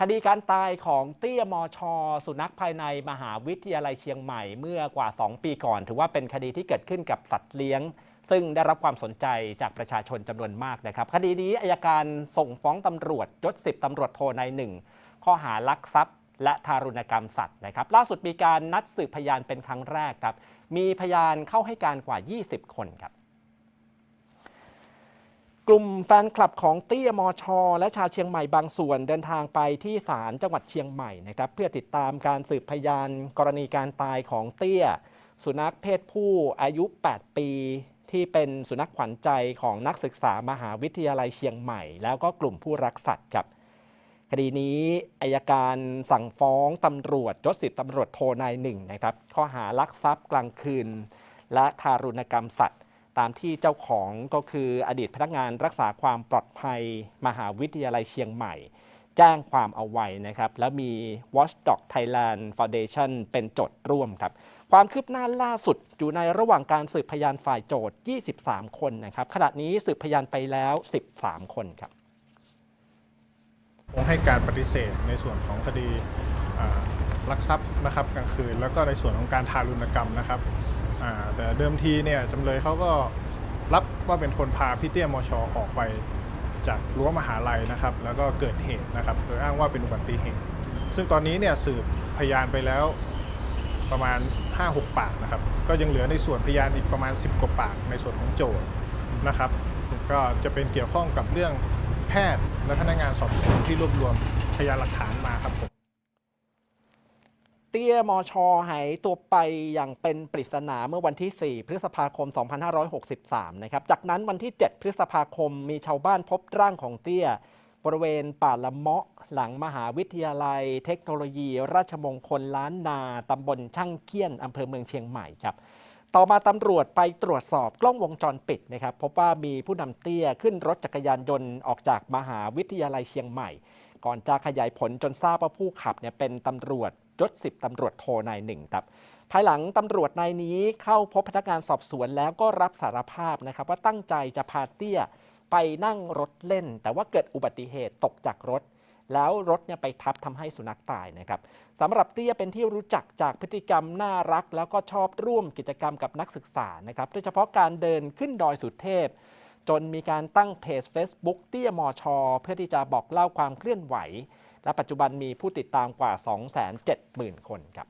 คดีการตายของเตี้ยมอชอสุนัขภายในมหาวิทยาลัยเชียงใหม่เมื่อกว่า 2 ปีก่อน ถือว่าเป็นคดีที่เกิดขึ้นกับสัตว์เลี้ยง ซึ่งได้รับความสนใจจากประชาชนจำนวนมากนะครับ คดีนี้อายการส่งฟ้องตำรวจยศสิบตำรวจโทนายหนึ่งข้อหาลักทรัพย์ และทารุณกรรมสัตว์นะครับ ล่าสุดมีการนัดสืบพยานเป็นครั้งแรกครับ มีพยานเข้าให้การกว่า 20 คนครับ กลุ่มแฟนคลับของเตี้ยมอชอและชาวเชียงใหม่บางส่วนเดินทางไปที่ศาลจังหวัดเชียงใหม่นะครับเพื่อติดตามการสืบพยานกรณีการตายของเตี้ย สุนัขเพศผู้อายุ 8 ปี ที่เป็นสุนัขขวัญใจของนักศึกษามหาวิทยาลัยเชียงใหม่ แล้วก็กลุ่มผู้รักสัตว์ครับคดีนี้อายการสั่งฟ้องตำรวจยศสิบตำรวจโทนายหนึ่งนะครับข้อหาลักทรัพย์กลางคืน และทารุณกรรมสัตว์ ตามที่เจ้าของก็คืออดีตพนักงานรักษาความปลอดภัยมหาวิทยาลัยเชียงใหม่ แจ้งความเอาไว้นะครับ แล้วมี Watchdog Thailand Foundation เป็นโจทย์ร่วมครับ ความคืบหน้าล่าสุดอยู่ในระหว่างการสืบพยานฝ่ายโจทย์ 23 คนนะครับขณะนี้สืบพยานไปแล้ว 13 คนครับคงให้การปฏิเสธในส่วนของคดีลักทรัพย์นะครับกลางคืน แล้วก็ในส่วนของการทารุณกรรมนะครับ แต่เดิมทีเนี่ยจำเลยเขาก็รับว่าเป็นคนพาพี่เตี้ยมชออกไปจากรั้วมหาลัยนะครับ แล้วก็เกิดเหตุนะครับ โดยอ้างว่าเป็นอุบัติเหตุ ซึ่งตอนนี้เนี่ยสืบพยานไปแล้วประมาณ 5-6 ปากนะครับ ก็ยังเหลือในส่วนพยานอีกประมาณ 10 กว่าปากในส่วนของโจทย์นะครับ ก็จะเป็นเกี่ยวข้องกับเรื่องแพทย์และพนักงานสอบสวนที่รวบรวมพยานหลักฐานมาครับผม ตี้ยมอชอหายตัวไปอย่างเป็นปริศนาเมื่อวันที่ 4 พฤษภาคม 2563 นะครับ จากนั้นวันที่ 7 พฤษภาคมมีชาวบ้านพบร่างของเตี้ย บริเวณป่าละเมาะหลังมหาวิทยาลัย เทคโนโลยี ราชมงคลล้านนาตำบลช่างเคี้ยนอำเภอเมืองเชียงใหม่ครับต่อมาตำรวจไปตรวจสอบกล้องวงจรปิดนะครับพบว่ามีผู้นำเตี้ยขึ้นรถจักรยานยนต์ออกจากมหาวิทยาลัยเชียงใหม่ ก่อนจะขยายผลจนทราบว่าผู้ขับเนี่ยเป็นตำรวจ ยศสิบตำรวจโทนายหนึ่งครับภายหลังตำรวจนายนี้เข้าพบพนักงานสอบสวนแล้วก็รับสารภาพนะครับ ว่าตั้งใจจะพาเตี้ยไปนั่งรถเล่น แต่ว่าเกิดอุบัติเหตุตกจากรถ แล้วรถเนี่ยไปทับทำให้สุนัขตายนะครับสำหรับเตี้ยเป็นที่รู้จักจากพฤติกรรมน่ารัก แล้วก็ชอบร่วมกิจกรรมกับนักศึกษานะครับโดยเฉพาะการเดินขึ้นดอยสุเทพ จนมีการตั้งเพจ Facebook เตี้ยมอชอเพื่อที่จะบอกเล่าความเคลื่อนไหวและปัจจุบันมีผู้ติดตามกว่า 270,000 คนครับ